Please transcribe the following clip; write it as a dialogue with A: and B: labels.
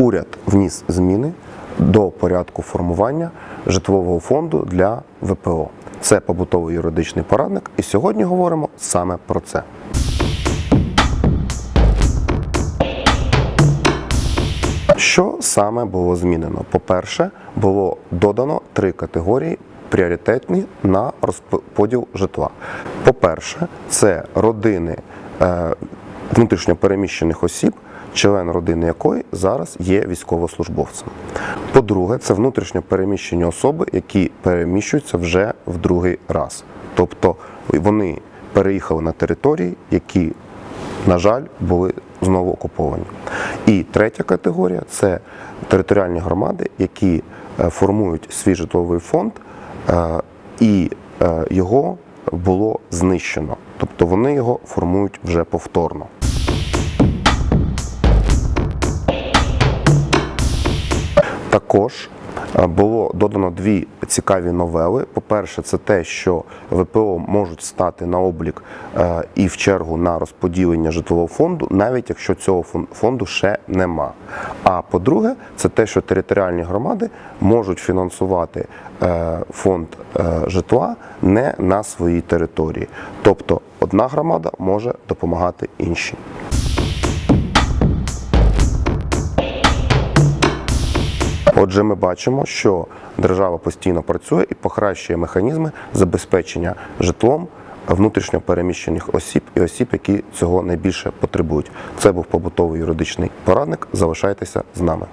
A: Уряд вніс зміни до порядку формування житлового фонду для ВПО. Це побутовий юридичний порадник, і сьогодні говоримо саме про це. Що саме було змінено? По-перше, було додано три категорії пріоритетні на розподіл житла. По-перше, це родини е, внутрішньопереміщених осіб, член родини якої зараз є військовослужбовцем. По-друге, це внутрішньопереміщені особи, які переміщуються вже в другий раз. Тобто вони переїхали на території, які на жаль, були знову окуповані. І третя категорія це територіальні громади, які е, формують свій житловий фонд, е, і е, його було знищено. Тобто вони його формують вже повторно. Також е, було додано дві цікаві новели. По-перше, це те, що ВПО можуть стати на облік е, і в чергу на розподілення житлового фонду, навіть якщо цього фон- фонду ще нема. А по-друге, це те, що територіальні громади можуть фінансувати е, фонд житла не на своїй території. Тобто одна громада може допомагати іншій. Отже, ми бачимо, що держава постійно працює і покращує механізми забезпечення житлом внутрішньо переміщених осіб і осіб, які цього найбільше потребують. Це був побутовий юридичний порадник. Залишайтеся з нами.